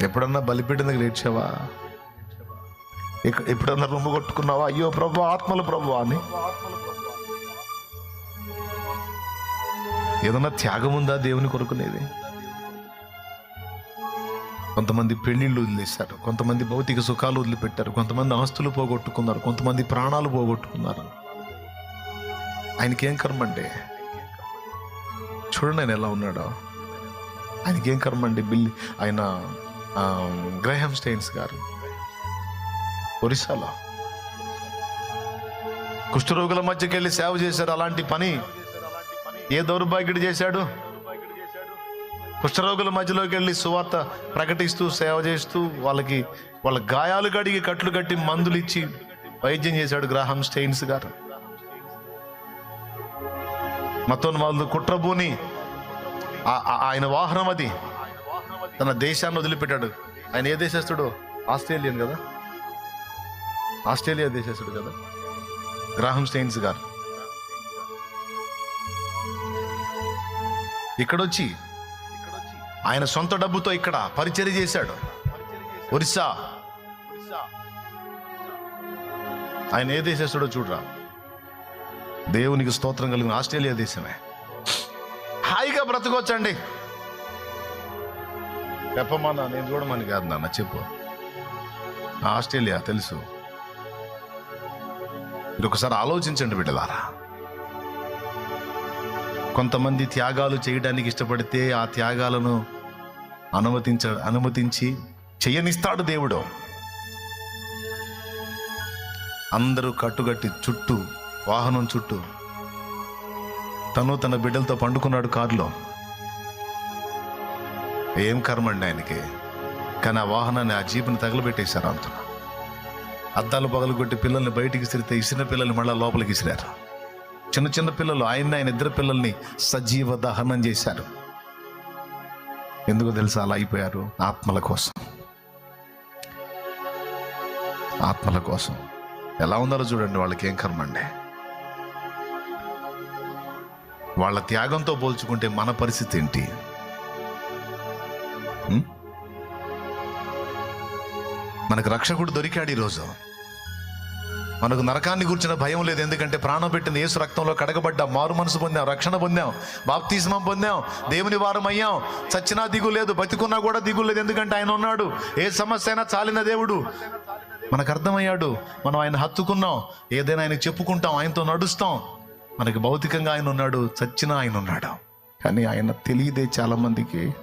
ఎప్పుడన్నా బలిపీఠం దగ్గర ఏడ్చావా? ఎక్క- ఎప్పుడన్నా రొమ్ము కొట్టుకున్నావా? అయ్యో ప్రభు ఆత్మలు ప్రభు అని. ఏదన్నా త్యాగం ఉందా దేవుని కొరకునేది కొంతమంది పెళ్ళిళ్ళు వదిలేశారు కొంతమంది భౌతిక సుఖాలు వదిలిపెట్టారు కొంతమంది ఆస్తులు పోగొట్టుకున్నారు కొంతమంది ప్రాణాలు పోగొట్టుకున్నారు. ఆయనకేం కర్మ అండి? చూడండి ఆయన ఎలా ఉన్నాడో. ఆయనకేం కర్మ అండి? బిల్లి ఆయన గ్రహం స్టైన్స్ గారు. ఒరిస్సాలో. కుష్ఠరోగుల మధ్యకి వెళ్ళి సేవ చేశారు అలాంటి పని. ఏ దౌర్భాగ్యుడు చేశాడు? కుష్ఠరోగుల మధ్యలోకి వెళ్ళి సువార్త ప్రకటిస్తూ సేవ చేస్తూ వాళ్ళకి వాళ్ళ గాయాలు కడిగి కట్లు కట్టి మందులు ఇచ్చి వైద్యం చేశాడు గ్రాహం స్టెయిన్స్ గారు. మతోన్ వాళ్ళు కుట్రబూని ఆయన వాహనం అది. తన దేశాన్ని వదిలిపెట్టాడు. ఆయన ఏ దేశస్తుడు ఆస్ట్రేలియన్ కదా? ఆస్ట్రేలియా దేశస్తుడు కదా? గ్రాహం స్టెయిన్స్ గారు. ఇక్కడొచ్చి ఆయన సొంత డబ్బుతో ఇక్కడ పరిచర్య చేశాడు. ఒరిస్సా. ఆయన ఏ దేశస్తుడో చూడరా? దేవునికి స్తోత్రం కలిగిన ఆస్ట్రేలియా దేశమే. హాయిగా బ్రతకొచ్చండి. చెప్పమన్నా నేను చూడమని కాదు నాన్న చెప్పు. ఆస్ట్రేలియా తెలుసు. మీరు ఒకసారి ఆలోచించండి బిడ్డలారా. కొంతమంది త్యాగాలు చేయడానికి ఇష్టపడితే ఆ త్యాగాలను అనుమతించ అనుమతించి చేయనిస్తాడు దేవుడు. అందరూ కట్టుగట్టి చుట్టూ వాహనం చుట్టూ తను తన బిడ్డలతో పండుకున్నాడు కారులో. ఏం కర్మండి ఆయనకి? కానీ ఆ వాహనాన్ని ఆ జీపుని తగలబెట్టేశారు అంత అద్దాలు పగలు కొట్టి పిల్లల్ని బయటికి సిరితే ఇసిన పిల్లల్ని మళ్ళీ లోపలికి ఇసిరారు. చిన్న చిన్న పిల్లలు ఆయన ఆయన ఇద్దరు పిల్లల్ని సజీవ దహనం చేశారు. ఎందుకు తెలుసా అలా అయిపోయారు? ఆత్మల కోసం. ఆత్మల కోసం. ఎలా ఉన్నారో చూడండి వాళ్ళకి ఏం కర్మండి వాళ్ళ త్యాగంతో పోల్చుకుంటే మన పరిస్థితి ఏంటి? మనకు రక్షకుడు దొరికాడు ఈరోజు. మనకు నరకాన్ని కూర్చున్న భయం లేదు. ఎందుకంటే ప్రాణం పెట్టిన యేసు రక్తంలో కడగబడ్డాం. మారు మనసు పొందాం రక్షణ పొందాం బాప్తిస్మం పొందాం దేవుని వారం అయ్యాం చచ్చినా దిగు లేదు బతికున్నా కూడా దిగు లేదు. ఎందుకంటే ఆయన ఉన్నాడు. ఏ సమస్య అయినా చాలిన దేవుడు. మనకు అర్థమయ్యాడు. మనం ఆయన హత్తుకున్నాం. ఏదైనా ఆయన చెప్పుకుంటాం ఆయనతో నడుస్తాం. మనకి భౌతికంగా ఆయన ఉన్నాడు చచ్చినా ఆయన ఉన్నాడు. కానీ ఆయన తెలియదే చాలామందికి